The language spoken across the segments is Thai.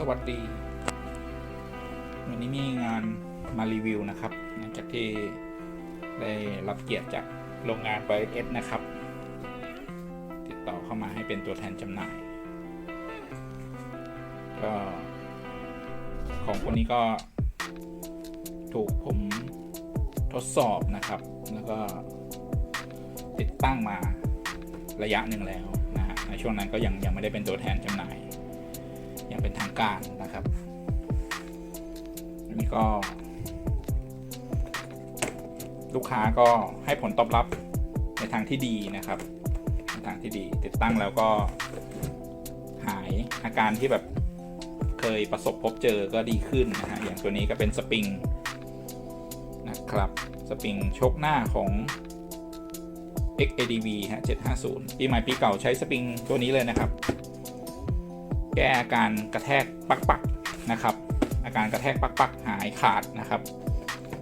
สวัสดี วันนี้มีงานมารีวิวนะครับหลังจากที่ได้รับเกียรติจากโรงงานไบเอสนะครับ ติดต่อเข้ามาให้เป็นตัวแทนจำหน่าย ก็ของคนนี้ก็ถูกผมทดสอบนะครับ แล้วก็ติดตั้งมาระยะหนึ่งแล้วนะฮะในช่วงนั้นก็ยังยังไม่ได้เป็นตัวแทนจำหน่าย อย่างเป็นทางการนะครับนนี้ก็ ลูกค้าก็ให้ผลตอบรับในทางที่ดีนะครับในทางที่ดีติดตั้งแล้วก็หายอาการที่แบบเคยประสบพบเจอก็ดีขึ้นนะฮะอย่างตัวนี้ก็เป็นสปริงนะครับสปริงชกหน้าของ XADV ฮะ750 ปีใหม่ปีเก่าใช้สปริงตัวนี้เลยนะครับ แก้อาการกระแทกปักปักๆนะครับ อาการกระแทกปักปักๆหายขาดนะครับ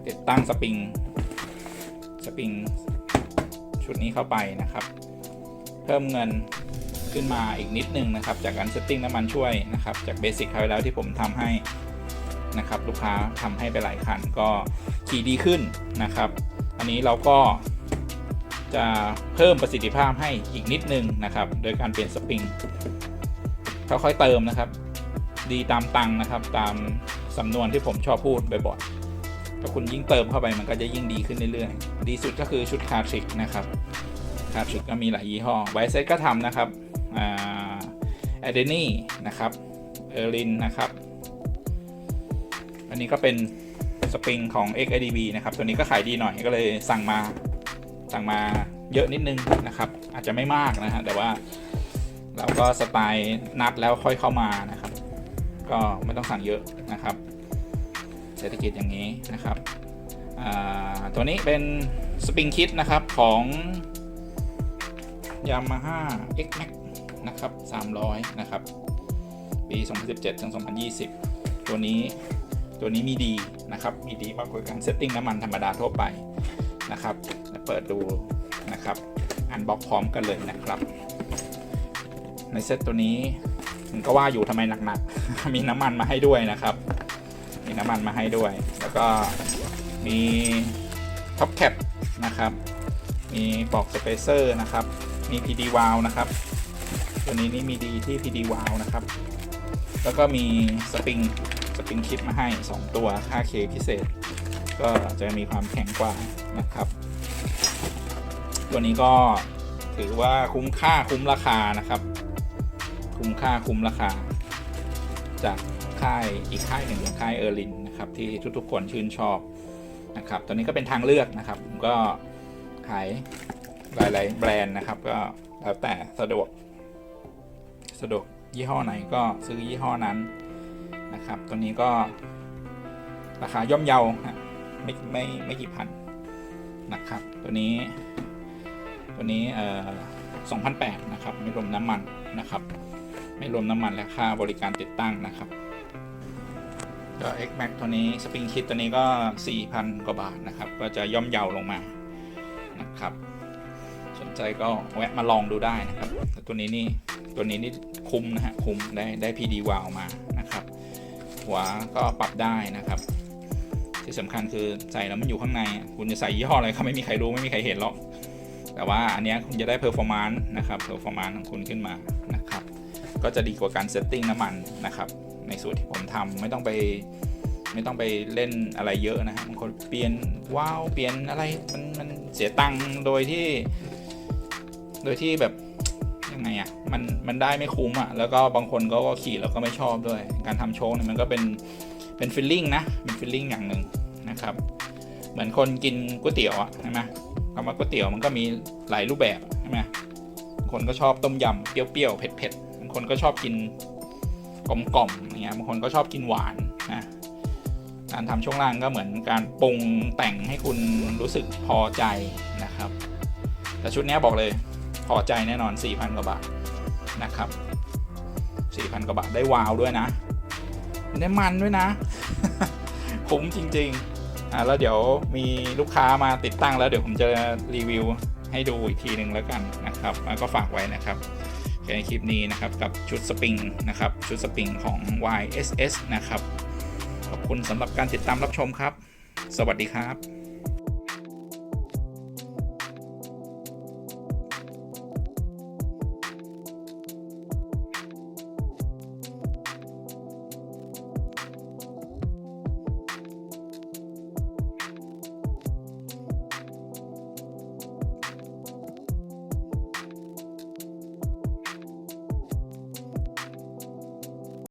ติดตั้งสปริง สปริงชุดนี้เข้าไปนะครับ เพิ่มเงินขึ้นมาอีกนิดนึงนะครับ จากการเซตติ้งน้ำมันช่วยนะครับ จากเบสิกคราวแล้วที่ผมทำให้นะครับ ลูกค้าทำให้ไปหลายคันก็ขี่ดีขึ้นนะครับ อันนี้เราก็จะเพิ่มประสิทธิภาพให้อีกนิดนึงนะครับ โดยการเปลี่ยนสปริง ค่อยๆเติมนะครับ ดีตามตังค์นะครับ ตามสำนวนที่ผมชอบพูดบ่อยๆถ้าคุณยิ่งเติมเข้าไปมันก็จะยิ่งดีขึ้นเรื่อยๆ ดีสุดก็คือชุดคาทริกนะครับคาทริกก็มีหลายยี่ห้อไวเซตก็ทำนะครับอ่าเอเดนี่นะครับเออรินนะครับ อันนี้ก็เป็นสปริงของ XIDB นะครับ ตัวนี้ก็ขายดีหน่อยก็เลยสั่งมาสั่งมาเยอะนิดนึงนะครับ อาจจะไม่มากนะฮะแต่ว่า เราก็สไตล์นัดแล้วค่อยเข้ามานะครับ ก็ไม่ต้องสั่งเยอะนะครับ เศรษฐกิจอย่างนี้นะครับตัวนี้เป็นสปริงคิดนะครับของ Yamaha X Max นะครับ 300 นะครับ ปี 2017 ถึง 2020 ตัวนี้ ตัวนี้มีดีนะครับ มีดีมากกว่าการเซตติ้งน้ำมันธรรมดาทั่วไปนะครับ เปิดดูนะครับ อันบ็อกพร้อมกันเลยนะครับ ในเซตตัวนี้ผมก็ว่าอยู่ทำไมหนักๆ มีน้ำมันมาให้ด้วยนะครับ มีน้ำมันมาให้ด้วย แล้วก็มีท็อปแคปนะครับ มีปอกสเปเซอร์นะครับ มี PD v a l v นะครับ ตัวนี้นี่มีดีที่ PD v a l v นะครับ แล้วก็มีสปริงสปริงคิดมาให้ 2 ตัวค่าเคพิเศษ ก็จะมีความแข็งกว่านะครับ ตัวนี้ก็ถือว่าคุ้มค่าคุ้มราคานะครับ คุ้มค่าคุ้มราคา จากค่ายอีกค่ายหนึ่งค่ายเออร์ลินนะครับที่ทุกๆคนชื่นชอบนะครับตัวนี้ก็เป็นทางเลือกนะครับผมก็ขายหลายๆแบรนด์นะครับ ก็แล้วแต่สะดวกสะดวกยี่ห้อไหนก็ซื้อยี่ห้อนั้นนะครับตัวนี้ก็ราคาย่อมเยาไม่ไม่ไม่กี่พันนะครับ ตัวนี้ ตัวนี้เอ่อ2,008นะครับไม่รวมน้ำมันนะครับ ไม่รวมน้ำมันและค่าบริการติดตั้งนะครับก็ X Max ตัวนี้สปริงคิดตัวนี้ก็ 4,000 กว่าบาทนะครับ ก็จะย่อมเยาลงมานะครับ สนใจก็แวะมาลองดูได้นะครับ ตัวนี้นี่ตัวนี้นี่คุ้มนะฮะคุ้มได้ได้ PD วาลมานะครับหัวก็ปรับได้นะครับ ที่สำคัญคือใส่แล้วมันอยู่ข้างใน คุณจะใส่ยี่ห้ออะไรเขาไม่มีใครรู้ไม่มีใครเห็นหรอกแต่ว่าอันนี้คุณจะได้เพอร์ฟอร์มานซ์นะครับเพอร์ฟอร์มานซ์ของคุณขึ้นมา ก็จะดีกว่าการเซตติ้งน้ำมันนะครับ ในสูตรที่ผมทำไม่ต้องไปไม่ต้องไปเล่นอะไรเยอะนะฮะบางคนเปลี่ยนว้าวเปลี่ยนอะไรมันมันเสียตังค์โดยที่ โดยที่แบบยังไงอะ่ะมันมันได้ไม่คุ้มอะ่ะแล้วก็บางคนก็ก็ขี่แล้วก็ไม่ชอบด้วย การทำโชว์เนี่ยมันก็เป็นเป็นฟิลลิ่งนะเป็นฟิลลิ่งอย่างหนึ่งนะครับ เหมือนคนกินก๋วยเตี๋ยวอะใช่ไหมคำว่าก๋วยเตี๋ยวมันก็มีหลายรูปแบบใช่ไหมคนก็ชอบต้มยำเปรี้ยวๆเผ็ดๆางคนก็ชอบกินกลมๆอย่างเงี้ยบางคนก็ชอบกินหวานนะการทำช่วงล่างก็เหมือนการปรุงแต่งให้คุณรู้สึกพอใจนะครับ แต่ชุดนี้บอกเลยพอใจแน่นอน 4,000 กว่าบาทนะครับ 4,000 กว่าบาทได้วาวด้วยนะ ได้มันด้วยนะ คุ้มจริงๆอ่าแล้วเดี๋ยวมีลูกค้ามาติดตั้งแล้วเดี๋ยวผมจะรีวิวให้ดูอีกทีหนึ่งแล้วกันนะครับแล้วก็ฝากไว้นะครับ ในคลิปนี้นะครับกับชุดสปริงนะครับชุดสปริงของ YSS นะครับ ขอบคุณสำหรับการติดตามรับชมครับ สวัสดีครับ